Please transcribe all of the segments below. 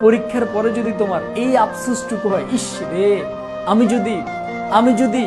পরীক্ষার পরে যদি তোমার এই আফসোসটুকু হয়, ইস রে, আমি যদি আমি যদি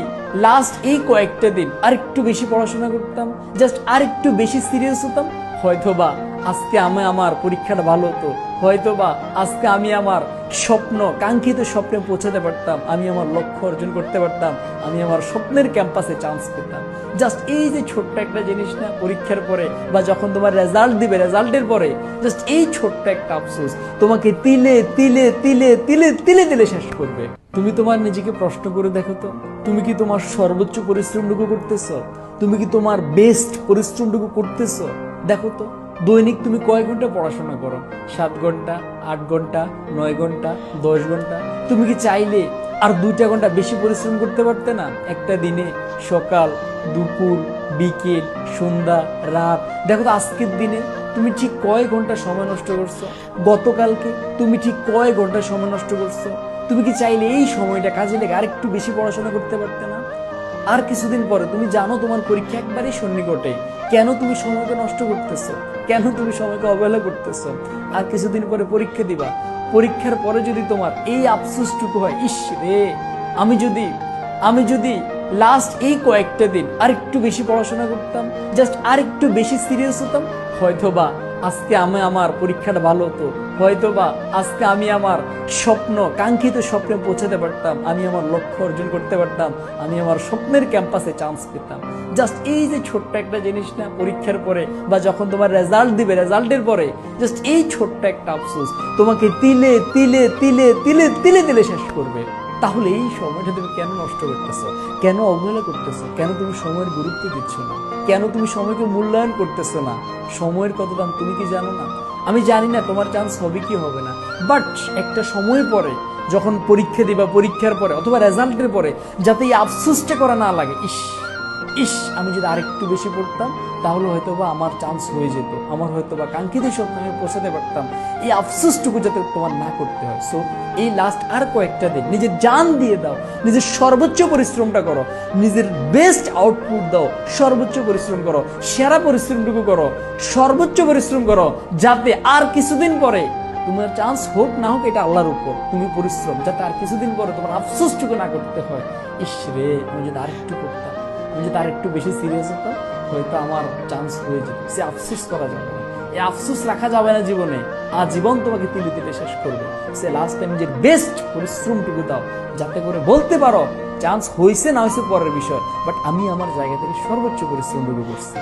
লাস্ট এই কয়েকটা দিন আরেকটু বেশি পড়াশোনা করতাম জাস্ট আরেকটু বেশি সিরিয়াস হতাম, হয়তোবা আজকে আমি আমার পরীক্ষাটা ভালো হতো। হয়তো বা আজকে আমি আমার স্বপ্ন, কাঙ্ক্ষিত স্বপ্নে পৌঁছাতে পারতাম, আমি আমার লক্ষ্য অর্জন করতে পারতাম, আমি আমার স্বপ্নের ক্যাম্পাসে চান্স পেতাম। জাস্ট এই যে ছোট্ট একটা জিনিস না, পরীক্ষার পরে বা যখন তোমার রেজাল্ট দিবে রেজাল্টের পরে জাস্ট এই ছোট্ট একটা আফসোস, তোমাকে তিলে তিলে তিলে তিলে তিলে তিলে শেষ করবে। তুমি তোমার নিজেকে প্রশ্ন করে দেখো তো, তুমি কি তোমার সর্বোচ্চ পরিশ্রমটুকু করতেছো? তুমি কি তোমার বেস্ট পরিশ্রমটুকু করতেছো? দেখো তো। দৈনিক তুমি কয় ঘণ্টা পড়াশোনা করো? সাত ঘণ্টা, আট ঘণ্টা, নয় ঘণ্টা, দশ ঘণ্টা? তুমি কি চাইলে আর দুইটা ঘণ্টা বেশি পরিশ্রম করতে পারতে না? একটা দিনে সকাল, দুপুর, বিকেল, সন্ধ্যা, রাত। দেখো তো আজকের দিনে তুমি ঠিক কয় ঘণ্টা সময় নষ্ট করছ? গতকালকে তুমি ঠিক কয় ঘণ্টা সময় নষ্ট করছ? তুমি কি চাইলে এই সময়টা কাজে লেগে আরেকটু বেশি পড়াশোনা করতে পারতে না? আর কিছুদিন পরে তুমি জানো তোমার পরীক্ষা একবারই সন্নিকটে। কেন তুমি সময়কে নষ্ট করতেছো? কেন তুমি সময়কে অবহেলা করতেছো? আর কিছুদিন পরে পরীক্ষা দিবা। পরীক্ষার পরে যদি তোমার এই আফসোসটুকু হয়, ইস রে, আমি যদি আমি যদি লাস্ট এই কয়েকটা দিন আরেকটু বেশি পড়াশোনা করতাম জাস্ট আরেকটু বেশি সিরিয়াস হতাম, হয়তোবা আজকে আমি আমার পরীক্ষাটা ভালো হতো হয়তোবা আজকে আমি আমার স্বপ্ন, কাঙ্ক্ষিত স্বপ্নে পৌঁছাতে পারতাম। আমি আমার লক্ষ্য অর্জন করতে পারতাম। আমি আমার স্বপ্নের ক্যাম্পাসে চান্স পেতাম। জাস্ট এই যে ছোট্ট একটা জিনিস না পরীক্ষার পরে বা যখন তোমার রেজাল্ট দিবে রেজাল্টের পরে জাস্ট এই ছোট্ট একটা আফসোস তোমাকে তিলে তিলে তিলে তিলে তিলে তিলে শেষ করবে। তাহলে এই সময়টা তুমি কেন নষ্ট করতেছো? কেন অবহেলা করতেছো? কেন তুমি সময়ের গুরুত্ব দিচ্ছ না? কেন তুমি সময়কে মূল্যায়ন করতেছো না? সময়ের কত দাম তুমি কি জানো না? আমি জানি না তোমার চান্স হবে কি হবে না। বাট একটা সময় পরে, যখন পরীক্ষা দিবা, পরীক্ষার পরে, অথবা রেজাল্টের পরে, যাতে এই আফসোসটা করা না লাগে, ইস। ইস, আমি যদি আরেকটু বেশি পড়তাম, তাহলে হয়তো বা আমার চান্স হয়ে যেত। আমার হয়তো বা কাঙ্ক্ষিত স্বপ্নে আমি পৌঁছাতে পারতাম। এই আফসোসটুকু যাতে তোমার না করতে হয়। সো এই লাস্ট আর কয়েকটা দিন নিজের জান দিয়ে দাও, নিজের সর্বোচ্চ পরিশ্রমটা করো, নিজের বেস্ট আউটপুট দাও, সর্বোচ্চ পরিশ্রম করো, সেরা পরিশ্রমটুকু করো, সর্বোচ্চ পরিশ্রম করো, যাতে আর কিছুদিন পরে তোমার চান্স হোক না হোক, এটা আল্লাহর উপর। তুমি পরিশ্রম, যাতে আর কিছুদিন পরে তোমার আফসোসটুকু না করতে হয়। ইস রে, আমি যদি আরেকটু করতাম। যদি আরেকটু বেশি সিরিয়াস হতাম হয়তো আমার চান্স হয়ে যেত। সে আফসোস করা যাবে না। এই আফসোস রাখা যাবে না জীবনে। আজীবন তোমাকে তিলে তিলে শেষ করবে। সে লাস্ট টাইম যে বেস্ট পরিশ্রমটুকু দাও, যাতে করে বলতে পারো চান্স হয়েছে না হয়েছে পরের বিষয়। বাট আমি আমার জায়গা থেকে সর্বোচ্চ পরিশ্রমটুকু করছি।